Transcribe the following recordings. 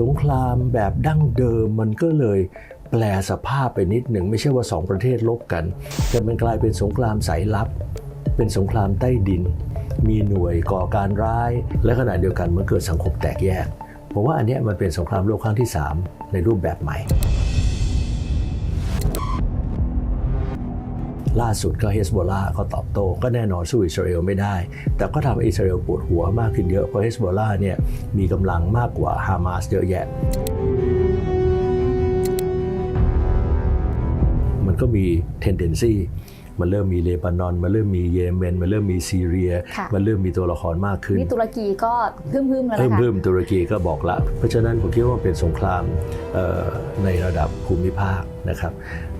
สงครามแบบดั้งเดิมมันก็เลยแปลสภาพไปนิดหนึ่งไม่ใช่ว่าสองประเทศลบกัน แต่มันกลายเป็นสงครามสายลับ เป็นสงครามใต้ดิน มีหน่วยก่อการร้าย และขณะเดียวกันมันเกิดสังคมแตกแยกผมว่าอันนี้มันเป็นสงครามโลกครั้งที่ 3 ในรูปแบบใหม่ ล่าสุดก็เฮสโบลาก็ตอบโต้ก็แน่นอนสู้อิสราเอลไม่ได้ แต่ก็ทำให้อิสราเอลปวดหัวมากขึ้นเยอะเพราะเฮสโบลาเนี่ยมีกำลังมากกว่าฮามาสเยอะแยะมันก็มี tendency มันเริ่มมีเลบานอนมันเริ่มมีเยเมนมันเริ่มมีซีเรียค่ะมันเริ่มมีตัวละครมากขึ้นนี่ตุรกีก็พึ่มพึ่มๆแล้วเพิ่มนะคะเพิ่มตุรกีก็บอกละ เพราะฉะนั้นผมคิดว่าเป็นสงครามเอ่อในระดับภูมิภาคนะครับ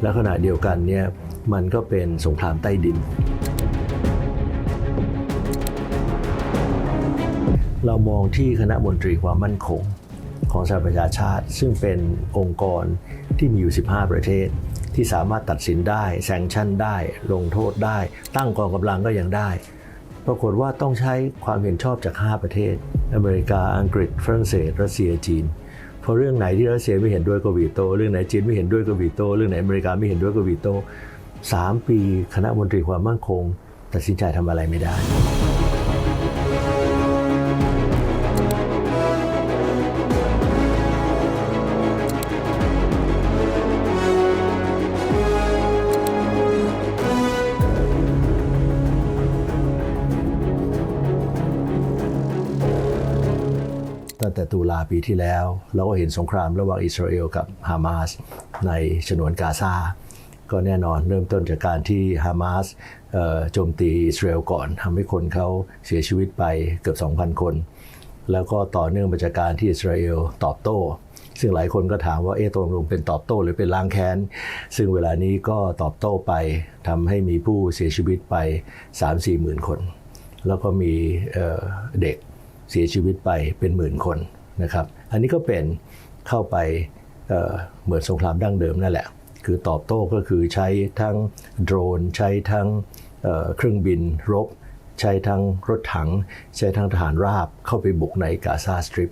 และขณะเดียวกันเนี่ยมันก็เป็นสงครามใต้ดินเรามองที่คณะมนตรีความมั่นคงของสหประชาชาติ ซึ่งเป็นองค์กรที่มีอยู่ 15 ประเทศ ที่สามารถตัดสินได้แซงชั่นได้ ลงโทษได้ ตั้งกองกำลังก็ยังได้ ปรากฏว่าต้องใช้ความเห็นชอบจาก 5 ประเทศ อเมริกาอังกฤษ ฝรั่งเศส รัสเซียจีนพอเรื่องไหนที่รัสเซียไม่เห็นด้วยก็วีโต เรื่องไหนจีนไม่เห็นด้วยก็วีโต เรื่องไหนอเมริกาไม่เห็นด้วยก็วีโตสามปีคณะมนตรีความมั่นคงตัดสินใจทำอะไรไม่ได้ แต่ตุลาปีที่แล้ว เราก็เห็นสงครามระหว่างอิสราเอลกับฮามาสในฉนวนกาซาก็แน่นอนเริ่มต้นจากการที่ฮามาสโจมตีอิสราเอลก่อนทำให้คนเขาเสียชีวิตไปเกือบ 2,000 คน แล้วก็ต่อเนื่องมาจากการที่อิสราเอลตอบโต้ ซึ่งหลายคนก็ถามว่าเอ๊ะตกลงเป็นตอบโต้หรือเป็นล้างแค้น ซึ่งเวลานี้ก็ตอบโต้ไปทำให้มีผู้เสียชีวิตไป 3-4หมื่นคน แล้วก็มีเเด็ก เสียชีวิตไปเป็นหมื่นคนนะครับ อันนี้ก็เป็นเข้าไปเเหมือนสงครามดั้งเดิมนั่นแหละ คือตอบโต้ก็คือใช้ทั้งโดรน ใช้ทั้งเเครื่องบินรบ ใช้ทั้งรถถัง ใช้ทั้งทหารราบเข้าไปบุกในกาซาสตริป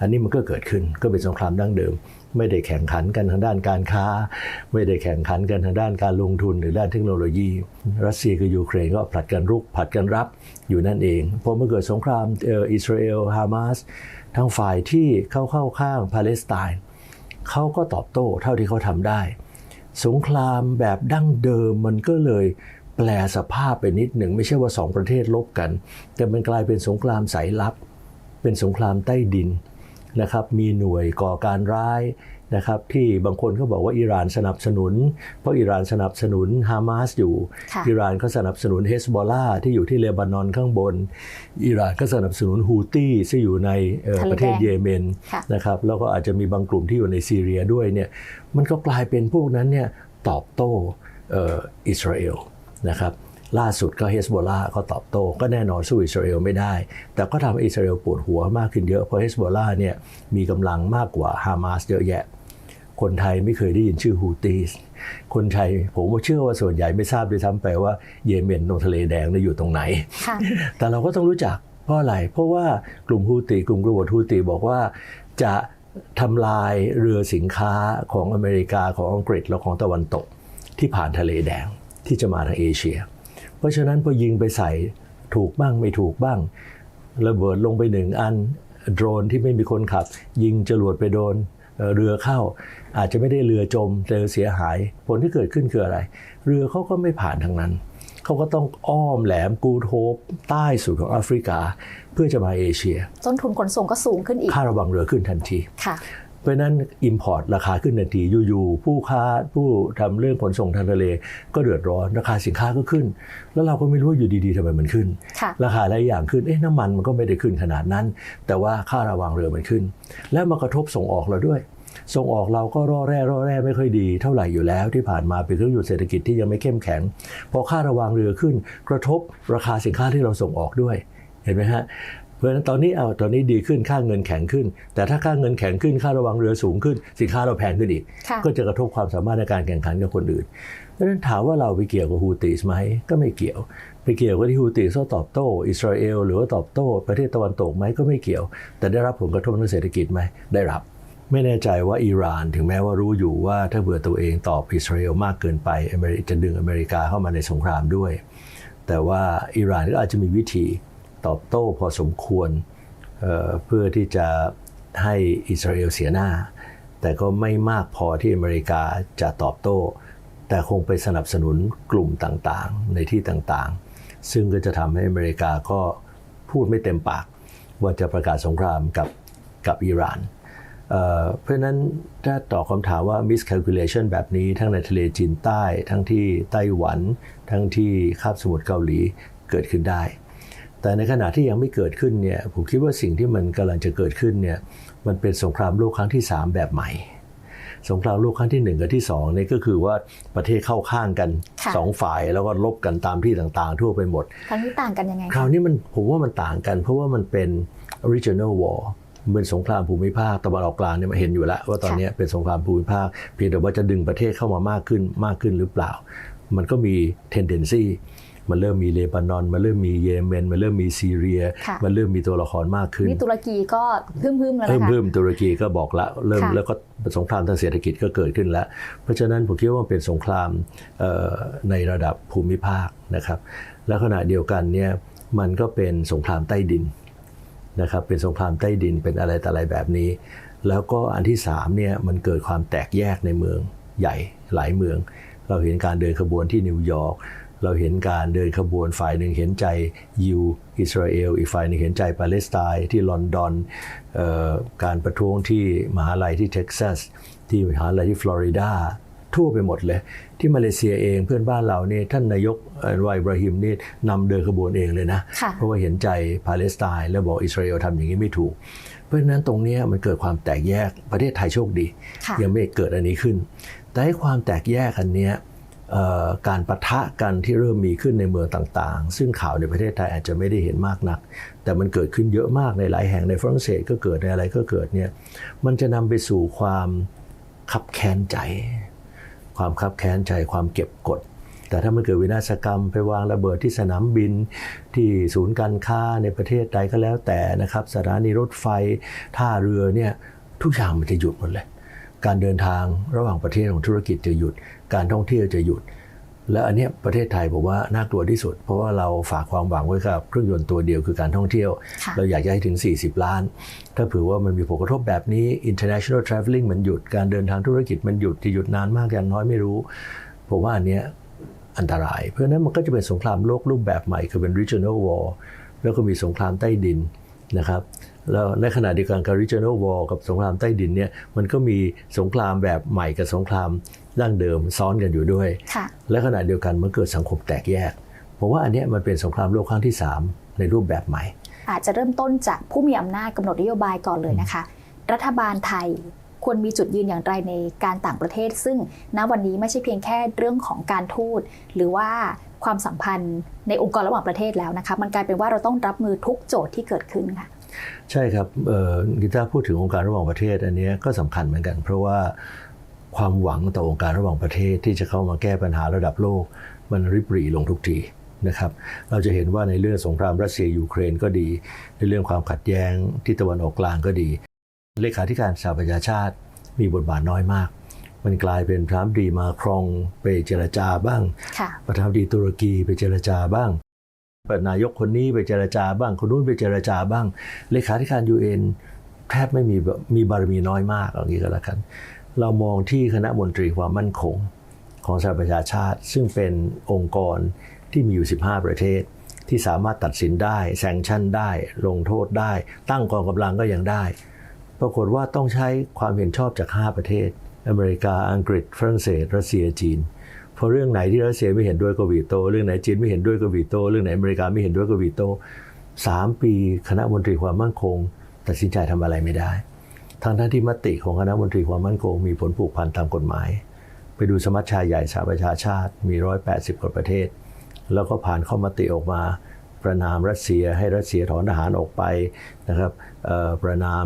อันนี้มันก็เกิดขึ้นก็เป็นสงครามดั้งเดิม ไม่ได้แข่งขันกันทางด้านการค้า ไม่ได้แข่งขันกันทางด้านการลงทุนหรือด้านเทคโนโลยี รัสเซียกับยูเครนก็ผลัดกันรุกผลัดกันรับอยู่นั่นเองพอเมื่อเกิดสงครามอิสราเอลฮามาสทั้งฝ่ายที่เข้าเข้าข้างปาเลสไตน์เขาก็ตอบโต้เท่าที่เขาทำได้ สงครามแบบดั้งเดิมมันก็เลยแปลสภาพไปนิดหนึ่งไม่ใช่ว่าสองประเทศลบกัน แต่มันกลายเป็นสงครามสายลับ เป็นสงครามใต้ดิน นะครับมีหน่วยก่อการร้ายนะครับที่บางคนก็บอกว่าอิหร่านสนับสนุน เพราะอิหร่านสนับสนุนฮามาสอยู่ค่ะอิหร่านก็สนับสนุนเฮสบอลลาที่อยู่ที่เลบานอนข้างบน อิหร่านก็สนับสนุนฮูตี้ที่อยู่ในเอ่อทะเลประเทศแดงเยเมนค่ะนะครับแล้วก็อาจจะมีบางกลุ่มที่อยู่ในซีเรียด้วยเนี่ยมันก็กลายเป็นพวกนั้นเนี่ยตอบโต้เอ่ออิสราเอลนะครับ ล่าสุดก็เฮสโบลาเขาตอบโต้ก็แน่นอนสู้อิสราเอลไม่ได้ แต่ก็ทำให้อิสราเอลปวดหัวมากขึ้นเยอะเพราะเฮสโบลาเนี่ยมีกำลังมากกว่าฮามาสเยอะแยะ คนไทยไม่เคยได้ยินชื่อฮูตีสคนไทยผมว่าเชื่อว่าส่วนใหญ่ไม่ทราบด้วยซ้ำไปว่าเยเมนตรงทะเลแดงเนี่ยอยู่ตรงไหนค่ะแต่เราก็ต้องรู้จักเพราะอะไร เพราะว่ากลุ่มฮูติกลุ่มกบฏฮูติบอกว่าจะทำลายเรือสินค้าของอเมริกาของอังกฤษและของตะวันตกที่ผ่านทะเลแดงที่จะมาทางเอเชีย เพราะฉะนั้นพอยิงไปใส่ถูกบ้างไม่ถูกบ้าง ระเบิดลงไปหนึ่งอันโดรนที่ไม่มีคนขับ ยิงจรวดไปโดนเอ่อเรือเข้า อาจจะไม่ได้เรือจมเรือเสียหายผลที่เกิดขึ้นคืออะไร เรือเขาก็ไม่ผ่านทางนั้นเขาก็ต้องอ้อมแหลมกูดโฮปใต้สุดของแอฟริกา เพื่อจะมาเอเชีย ต้นทุนขนส่งก็สูงขึ้นอีก ค่าระวังเรือขึ้นทันทีค่ะ เพราะฉะนั้น Import ราคาขึ้นทันทีอยู่ๆผู้ค้าผู้ทำเรื่องขนส่งทางทะเล ก็เดือดร้อนราคาสินค้าก็ขึ้น แล้วเราก็ไม่รู้ว่าอยู่ดีๆทำไมมันขึ้นค่ะราคาหลายอย่างขึ้นเอ๊ะน้ำมันมันก็ไม่ได้ขึ้นขนาดนั้น แต่ว่าค่าระวังเรือมันขึ้น แล้วมากระทบส่งออกเราด้วยส่งออกเราก็ร่อแร่ร่อแร่ไม่ค่อยดีเท่าไหร่อยู่แล้วที่ผ่านมาเป็นเครื่องอยู่เศรษฐกิจที่ยังไม่เข้มแข็ง พอค่าระวังเรือขึ้น กระทบราคาสินค้าที่เราส่งออกด้วยเห็นไหมฮะ ราะฉะนั้นตอนนี้เอาตอนนี้ดีขึ้นค่าเงินแข็งขึ้น แต่ถ้าค่าเงินแข็งขึ้นค่าระวังเรือสูงขึ้น สินค้าเราแพงขึ้นอีกค่ะก็จะกระทบความสามารถในการแข่งขันกับคนอื่นเพราะฉะนั้นถามว่าเราไปเกี่ยวกับฮูติสไหมก็ไม่เกี่ยว ไปเกี่ยวกับที่ฮูติสเขาตอบโต้อิสราเอลหรือว่าตอบโต้ประเทศตะวันตกไหมก็ไม่เกี่ยว แต่ได้รับผลกระทบทางเศรษฐกิจไหมได้รับไม่แน่ใจว่าอิหร่านถึงแม้ว่ารู้อยู่ว่าถ้าเบื่อตัวเองตอบอิสราเอลมากเกินไปอเมริจะดึงอเมริกาเข้ามาในสงครามด้วย แต่ว่าอิหร่านก็อาจจะมีวิธี ตอบโต้พอสมควรเเพื่อที่จะให้อิสราเอลเสียหน้า แต่ก็ไม่มากพอที่อเมริกาจะตอบโต้ แต่คงไปสนับสนุนกลุ่มต่างๆ ในที่ต่างๆ ซึ่งก็จะทำให้อเมริกาก็พูดไม่เต็มปาก ว่าจะประกาศสงครามกับกับอิหร่านเเพราะฉะนั้นถ้าตอบคำถามว่า miscalculation แบบนี้ทั้งในทะเลจีนใต้ ทั้งที่ไต้หวัน ทั้งที่คาบสมุทรเกาหลีเกิดขึ้นได้ แต่ในขณะที่ยังไม่เกิดขึ้นเนี่ยผมคิดว่าสิ่งที่มันกำลังจะเกิดขึ้นเนี่ยมันเป็นสงครามโลกครั้งที่ 3 แบบใหม่ สงครามโลกครั้งที่ 1 กับที่2นี่ก็คือว่าประเทศเข้าข้างกันค่ะสองฝ่ายแล้วก็ลบกันตามที่ต่างๆ ทั่วไปหมด ครั้งนี้ต่างกันยังไงคราคะวนี้มันผมว่ามันต่างกัน เพราะว่ามันเป็น regional war มันเป็นสงครามภูมิภาคตะวันออกกลางเนี่ยมันเห็นอยู่แล้ว ว่าตอนนี้เป็นสงครามภูมิภาค เพียงแต่ว่าจะดึงประเทศเข้ามามากขึ้นมากขึ้นหรือเปล่า มันก็มี tendency มันเริ่มมีเลบานอน มันเริ่มมีเยเมน มันเริ่มมีซีเรียค่ะมันเริ่มมีตัวละครมากขึ้นนี่ตุรกีก็ฮึ่มๆแล้วเพิ่นะมคะเพิ่มตุรกีก็บอกละเริ่มค่ะแล้วก็สงครามทางเศรษฐกิจก็เกิดขึ้นแล้ว เพราะฉะนั้นผมคิดว่ามันเป็นสงครามเอ่อในระดับภูมิภาคนะครับ แล้วขณะเดียวกันเนี่ยมันก็เป็นสงครามใต้ดินนะครับเป็นสงครามใต้ดินเป็นอะไรแต่อะไรแบบนี้ แล้วก็อันที่สามเนี่ยมันเกิดความแตกแยกในเมืองใหญ่หลายเมือง เราเห็นการเดินขบวนที่นิวยอร์ก เราเห็นการเดินขบวนฝ่ายหนึ่งเห็นใจยิวอิสราเอล อีกฝ่ายหนึ่งเห็นใจปาเลสไตน์ที่ลอนดอนเออการประท้วงที่มหาลัยที่เท็กซัส ที่มหาลัยที่ฟลอริดาทั่วไปหมดเลย ที่มาเลเซียเองเพื่อนบ้านเรานี่ท่านนายกอันวายบราฮิมนี่นำเดินขบวนเองเลยนะค่ะเพราะว่าเห็นใจปาเลสไตน์แล้วบอกอิสราเอลทำอย่างนี้ไม่ถูก เพราะฉะนั้นตรงเนี้ยมันเกิดความแตกแยกประเทศไทยโชคดีค่ะยังไม่เกิดอันนี้ขึ้น แต่ให้ความแตกแยกอันเนี้ยเอ่อ การประทะกันที่เริ่มมีขึ้นในเมืองต่างๆ ซึ่งข่าวในประเทศไทยอาจจะไม่ได้เห็นมากนัก แต่มันเกิดขึ้นเยอะมากในหลายแห่งในฝรั่งเศสก็เกิดในอะไรก็เกิดเนี่ยมันจะนำไปสู่ความขับแค้นใจ ความคับแค้นใจความเก็บกด แต่ถ้ามันเกิดวินาศกรรมไปวางระเบิดที่สนามบินที่ศูนย์การค้าในประเทศใดก็แล้วแต่นะครับสถานีรถไฟท่าเรือเนี่ยทุกอย่างมันจะหยุดหมดเลยการเดินทางระหว่างประเทศของธุรกิจจะหยุด การท่องเที่ยวจะหยุด และอันเนี้ยประเทศไทยผมว่าน่ากลัวที่สุด เพราะว่าเราฝากความหวังไว้กับเครื่องยนต์ตัวเดียวคือการท่องเที่ยวค่ะเราอยากจะให้ถึง 40 ล้าน ถ้าเผื่อว่ามันมีผลกระทบแบบนี้ international traveling มันหยุดการเดินทางธุรกิจมันหยุดจะหยุดนานมากอย่างน้อยไม่รู้ผมว่าอันเนี้ยอันตราย เพราะฉะนั้นมันก็จะเป็นสงครามโลกรูปแบบใหม่คือเป็น regional war แล้วก็มีสงครามใต้ดินนะครับแล้วในขณะเดียวกันกับ regional war กับสงครามใต้ดินเนี่ยมันก็มีสงครามแบบใหม่กับสงคราม ดั้งเดิมซ้อนกันอยู่ด้วยค่ะและขณะเดียวกันมันเกิดสังคมแตกแยกผมว่าอันเนี้ยมันเป็นสงครามโลกครั้งที่สามในรูปแบบใหม่ อาจจะเริ่มต้นจากผู้มีอำนาจกำหนดนโยบายก่อนเลยนะคะ รัฐบาลไทยควรมีจุดยืนอย่างไรในการต่างประเทศ ซึ่งณวันนี้ไม่ใช่เพียงแค่เรื่องของการทูตหรือว่าความสัมพันธ์ในองค์กรระหว่างประเทศแล้วนะคะมันกลายเป็นว่าเราต้องรับมือทุกโจทย์ที่เกิดขึ้นค่ะ ใช่ครับเอ่อกีตาร์พูดถึงองค์การระหว่างประเทศอันเนี้ยก็สำคัญเหมือนกัน เพราะว่า ความหวังต่อองค์การระหว่างประเทศที่จะเข้ามาแก้ปัญหาระดับโลก มันริบหรี่ลงทุกทีนะครับ เราจะเห็นว่าในเรื่องสงครามรัสเซียยูเครนก็ดี ในเรื่องความขัดแย้งที่ตะวันออกกลางก็ดี เลขาธิการสหประชาชาติมีบทบาทน้อยมาก มันกลายเป็นพระมดีมาครองไปเจรจาบ้างค่ะประธานาธิบดีตุรกีไปเจรจาบ้างนายกคนนี้ไปเจรจาบ้าง คนนู้นไปเจรจาบ้าง เลขาธิการยูเอ็นแทบไม่มีแบบมีบารมีน้อยมากอย่างนี้ก็แล้วกัน เรามองที่คณะมนตรีความมั่นคงของสหประชาชาติ ซึ่งเป็นองค์กรที่มีอยู่ 15 ประเทศ ที่สามารถตัดสินได้แซงชั่นได้ ลงโทษได้ ตั้งกองกำลังก็ยังได้ ปรากฏว่าต้องใช้ความเห็นชอบจาก 5 ประเทศ อเมริกาอังกฤษ ฝรั่งเศส รัสเซียจีนพอเรื่องไหนที่รัสเซียไม่เห็นด้วยก็วีโต เรื่องไหนจีนไม่เห็นด้วยก็วีโต เรื่องไหนอเมริกาไม่เห็นด้วยก็วีโตสามปีคณะมนตรีความมั่นคง ตัดสินใจทำอะไรไม่ได้ ทางท่านที่มติของคณะมนตรีความมั่นคงมีผลผูกพันตามกฎหมาย ไปดูสมัชชาใหญ่สหประชาชาติมี 180กว่าประเทศ แล้วก็ผ่านข้อมติออกมา ประนามรัสเซียให้รัสเซียถอนทหารออกไปนะครับเอ่อประนาม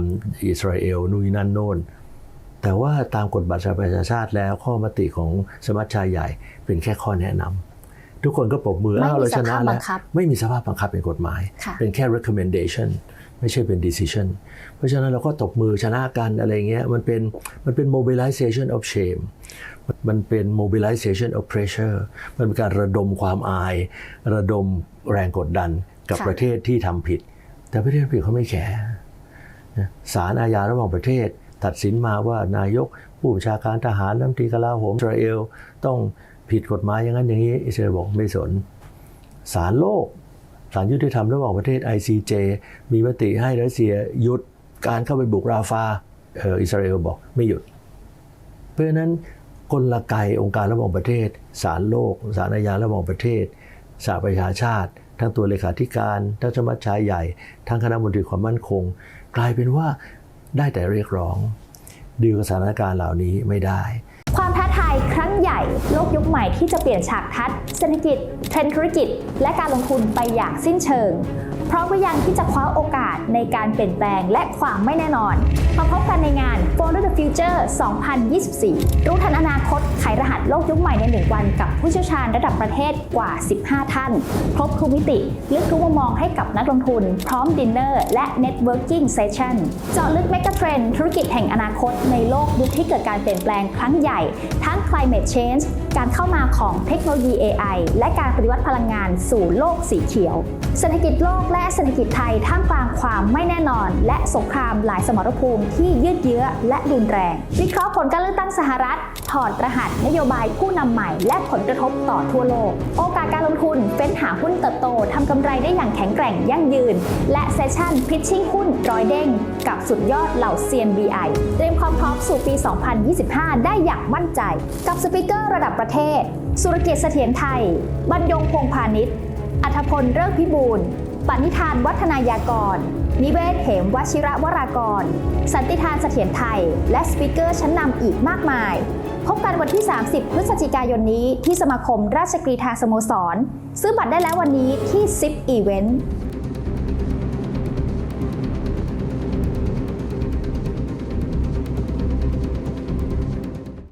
อิสราเอลนู่นนนั่นโน่นแต่ว่าตามกฎบัตรสหประชาชาติแล้วข้อมติของสมัชชาใหญ่เป็นแค่ข้อแนะนำทุกคนก็ปรบมือไม่มีอ้าวเราชนะสภาพบัแล้วงคับไม่มีสภาพบังคับเป็นกฎหมายค่ะเป็นแค่ recommendation ไม่ใช่เป็น decision เพราะฉะนั้นเราก็ตบมือชนะกันอะไรเงี้ยมันเป็นมันเป็น mobilization of shame มันเป็น mobilization of pressure มันเป็นการระดมความอาย ระดมแรงกดดันกับประเทศที่ทำผิด แต่ประเทศผิดเขาไม่แคร์ศาลอาญาระหว่างประเทศ ตัดสินมาว่านายกผู้บัญชาการทหารน้ำตรีกลาโหมอิสราเอลต้องผิดกฎหมายอย่างนั้นอย่างนี้อิสราเอลบอกไม่สนศาลโลก ศาลยุติธรรมระหว่างประเทศ ICJ มีมติให้รัสเซียหยุดการเข้าไปบุกราฟาอ,อ,อิสราเอลบอกไม่หยุด เพราะฉะนั้นกลไกองค์การระหว่างประเทศศาลโลกศาลอาญาระหว่างประเทศสหประชาชาติ ทั้งตัวเลขาธิการทั้งสมัชชาใหญ่ ทั้งคณะมนตรีความมั่นคง กลายเป็นว่าได้แต่เรียกร้องดีลกับสถานการณ์เหล่านี้ไม่ได้ ความท้าทายครั้งใหญ่ โลกยุคใหม่ที่จะเปลี่ยนฉากทัศน์เศรษฐกิจ เทรนด์ธุรกิจ และการลงทุนไปอย่างสิ้นเชิง พร้อมหรือยังที่จะคว้าโอกาสในการเปลี่ยนแปลงและความไม่แน่นอน มาพบกันในงาน Follow the Future 2024 รู้ทันอนาคตไขรหัสโลกยุคใหม่ในหนึ่งวันกับผู้เชี่ยวชาญระดับประเทศกว่า 15 ท่าน ครบทุกมิติ ลึกทุกมุมมองให้กับนักลงทุน พร้อมดินเนอร์และ Networking Session เจาะลึก Mega Trend ธุรกิจแห่งอนาคตในโลกยุคที่เกิดการเปลี่ยนแปลงครั้งใหญ่ ทั้ง climate change การเข้ามาของเทคโนโลยี AI และการปฏิวัติพลังงานสู่โลกสีเขียว เศรษฐกิจโลกและเศรษฐกิจไทยท่ามกลางความไม่แน่นอน และสงครามหลายสมรภูมิที่ยืดเยื้อและรุนแรง วิเคราะห์ผลการเลือกตั้งสหรัฐ ถอดรหัสนโยบายผู้นำใหม่ และผลกระทบต่อทั่วโลก โอกาสการลงทุนเฟ้นหาหุ้นเติบโตทำกำไรได้อย่างแข็งแกร่งยั่งยืน และเซสชั่นพิชชิ่งหุ้นร้อยเด้งกับสุดยอดเหล่า CNBI เตรียมความพร้อมสู่ปี 2025 ได้อย่างมั่นใจ กับสปิเกอร์ระดับประเทศ สุรเกียรติเสถียรไทย บรรยงพงพาณิชย์อัธพลเริกพิบูลปณิธานวัฒนายากร นิเวศเหมวชิระวรากร สันติทานเสถียรไทย และสปิเกอร์ชั้นนำอีกมากมาย พบกันวันที่ 30 พฤศจิกายนนี้ที่สมาคมราชกรีธาสโมสร ซื้อบัตรได้แล้ววันนี้ที่10 Event